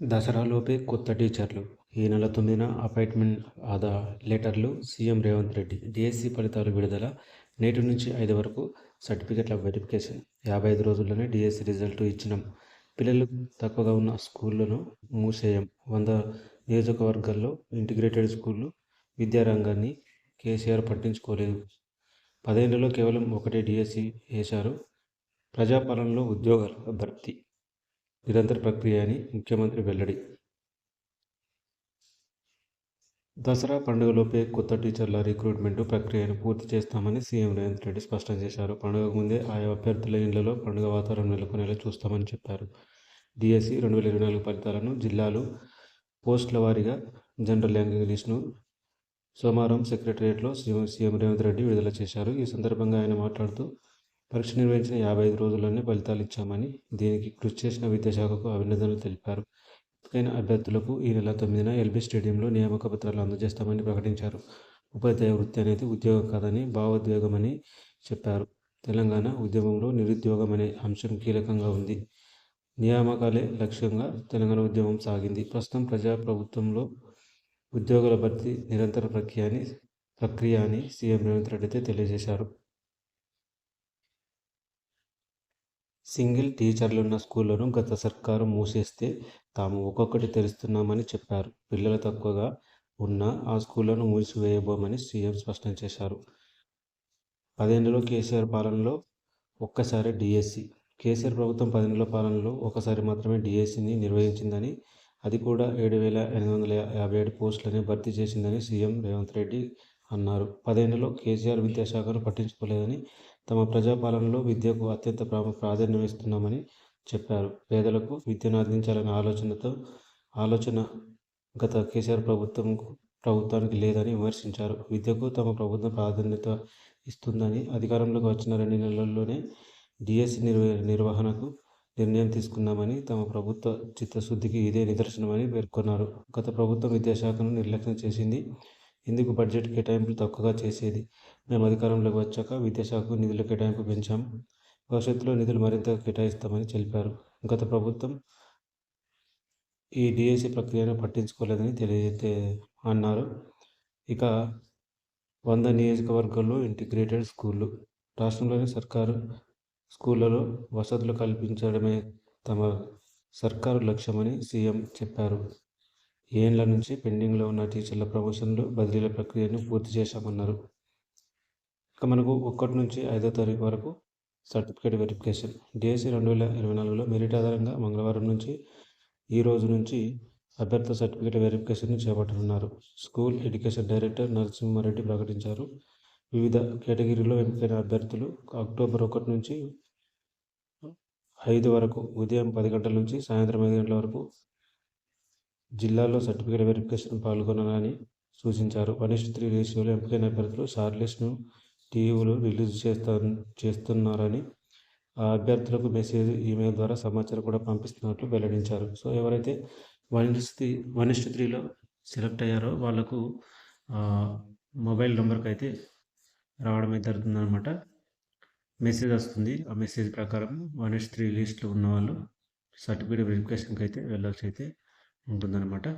దసరాలోపే కొత్త టీచర్లు. ఈ నెల తొమ్మిదిన అపాయింట్మెంట్ ఆదా లెటర్లు సీఎం రేవంత్ రెడ్డి. డిఎస్సి ఫలితాలు విడుదల నేటి నుంచి ఐదు వరకు సర్టిఫికెట్ల వెరిఫికేషన్. యాభై ఐదు రోజుల్లోనే డిఎస్సి రిజల్ట్ ఇచ్చినాం పిల్లలు తక్కువగా ఉన్న స్కూళ్ళను మూసేయం. వంద నియోజకవర్గాల్లో ఇంటిగ్రేటెడ్ స్కూళ్ళు విద్యారంగాన్ని కేసీఆర్ పట్టించుకోలేదు. పదేళ్ళలో కేవలం ఒకటే డిఎస్సి వేశారు. ప్రజాపాలనలో ఉద్యోగాల భర్తీ నిరంతర ప్రక్రియ అని ముఖ్యమంత్రి వెల్లడి. దసరా పండుగలోపే కొత్త టీచర్ల రిక్రూట్మెంట్ ప్రక్రియను పూర్తి చేస్తామని సీఎం రేవంత్ రెడ్డి స్పష్టం చేశారు. పండుగకు ముందే ఆయా అభ్యర్థుల ఇళ్ళలో పండుగ వాతావరణం నెలకొనేలా చూస్తామని చెప్పారు. డిఎస్సి రెండు వేల ఇరవై నాలుగు ఫలితాలను జిల్లాలు పోస్టుల వారీగా జనరల్ ర్యాంకింగ్ లిస్టును సోమవారం సెక్రటరియట్లో సీఎం సీఎం రేవంత్ రెడ్డి విడుదల చేశారు. ఈ సందర్భంగా ఆయన మాట్లాడుతూ పరీక్ష నిర్వహించిన యాభై ఐదు రోజుల్లోనే ఫలితాలు ఇచ్చామని దీనికి కృషి చేసిన విద్యాశాఖకు అభినందనలు తెలిపారు. ఎంపికైన అభ్యర్థులకు ఈ నెల తొమ్మిదిన ఎల్బీ స్టేడియంలో నియామక పత్రాలు అందజేస్తామని ప్రకటించారు. ఉపాధ్యాయ వృత్తి అనేది ఉద్యోగం కాదని భావోద్వేగమని చెప్పారు. తెలంగాణ ఉద్యమంలో నిరుద్యోగం అనే అంశం కీలకంగా ఉంది. నియామకాలే లక్ష్యంగా తెలంగాణ ఉద్యమం సాగింది. ప్రస్తుతం ప్రజా ప్రభుత్వంలో ఉద్యోగుల భర్తీ నిరంతర ప్రక్రియ అని ప్రక్రియ అని సీఎం రేవంత్ రెడ్డి అయితే తెలియజేశారు. సింగిల్ టీచర్లున్న స్కూళ్ళను గత సర్కారు మూసేస్తే తాము ఒక్కొక్కటి తెరుస్తున్నామని చెప్పారు. పిల్లలు తక్కువగా ఉన్న ఆ స్కూళ్ళను మూసివేయబోమని సీఎం స్పష్టం చేశారు. పదేళ్ళలో కేసీఆర్ పాలనలో ఒక్కసారి డిఎస్సి. కేసీఆర్ ప్రభుత్వం పదేళ్ళ పాలనలో ఒకసారి మాత్రమే డిఎస్సిని నిర్వహించిందని అది కూడా ఏడు వేల ఎనిమిది వందల యాభై ఏడు పోస్టులని భర్తీ చేసిందని సీఎం రేవంత్ రెడ్డి అన్నారు. పదేళ్ళలో కేసీఆర్ విద్యాశాఖను పట్టించుకోలేదని తమ ప్రజాపాలనలో విద్యకు అత్యంత ప్రాధాన్యం ఇస్తున్నామని చెప్పారు. పేదలకు విద్యను అందించాలనే ఆలోచనతో ఆలోచన గత కేసీఆర్ ప్రభుత్వం ప్రభుత్వానికి లేదని విమర్శించారు. విద్యకు తమ ప్రభుత్వం ప్రాధాన్యత ఇస్తుందని అధికారంలోకి వచ్చిన రెండు నెలల్లోనే డిఎస్సి నిర్వ నిర్వహణకు నిర్ణయం తీసుకున్నామని తమ ప్రభుత్వ చిత్తశుద్ధికి ఇదే నిదర్శనమని పేర్కొన్నారు. గత ప్రభుత్వం విద్యాశాఖను నిర్లక్ష్యం చేసింది ఇందుకు బడ్జెట్ కేటాయింపులు తక్కువగా చేసేది? మేము అధికారంలోకి వచ్చాక విద్యాశాఖకు నిధుల కేటాయింపు పెంచాం. భవిష్యత్తులో నిధులు మరింత కేటాయిస్తామని తెలిపారు. గత ప్రభుత్వం ఈ డిఎస్సి ప్రక్రియను పట్టించుకోలేదని తెలియజే అన్నారు. ఇక వంద నియోజకవర్గాల్లో ఇంటిగ్రేటెడ్ స్కూళ్ళు. రాష్ట్రంలోని సర్కారు స్కూళ్ళలో వసతులు కల్పించడమే తమ సర్కారు లక్ష్యమని సీఎం చెప్పారు. ఏండ్ల నుంచి పెండింగ్లో ఉన్న టీచర్ల ప్రమోషన్లు బదిలీల ప్రక్రియను పూర్తి చేశామన్నారు. ఇక మనకు ఒకటి నుంచి ఐదో తారీఖు వరకు సర్టిఫికేట్ వెరిఫికేషన్. డిఎస్సి రెండు వేల ఇరవై నాలుగులో మెరిట్ ఆధారంగా మంగళవారం నుంచి ఈ రోజు నుంచి అభ్యర్థ సర్టిఫికేట్ వెరిఫికేషన్ చేపట్టనున్నారు. స్కూల్ ఎడ్యుకేషన్ డైరెక్టర్ నరసింహారెడ్డి ప్రకటించారు. వివిధ కేటగిరీలో ఎంపికైన అభ్యర్థులు అక్టోబర్ ఒకటి నుంచి ఐదు వరకు ఉదయం పది గంటల నుంచి సాయంత్రం ఐదు గంటల వరకు జిల్లాలో సర్టిఫికేట్ వెరిఫికేషన్ పాల్గొనాలని సూచించారు. వన్ త్రీ రేషియోలో ఎంపికైన అభ్యర్థులు షార్ట్లిస్ట్ను టీవీలు రిలీజ్ చేస్తా చేస్తున్నారని ఆ అభ్యర్థులకు మెసేజ్ ఈమెయిల్ ద్వారా సమాచారం కూడా పంపిస్తున్నట్లు వెల్లడించారు. సో ఎవరైతే వన్ త్రీ వన్ త్రీలో సెలెక్ట్ అయ్యారో వాళ్ళకు మొబైల్ నెంబర్కి అయితే రావడం అయితే జరుగుతుందన్నమాట. మెసేజ్ వస్తుంది. ఆ మెసేజ్ ప్రకారం వన్ త్రీ లిస్ట్లో ఉన్న వాళ్ళు సర్టిఫికేట్ వెరిఫికేషన్కి అయితే వెళ్ళొచ్చు అయితే ఉంటుందన్నమాట.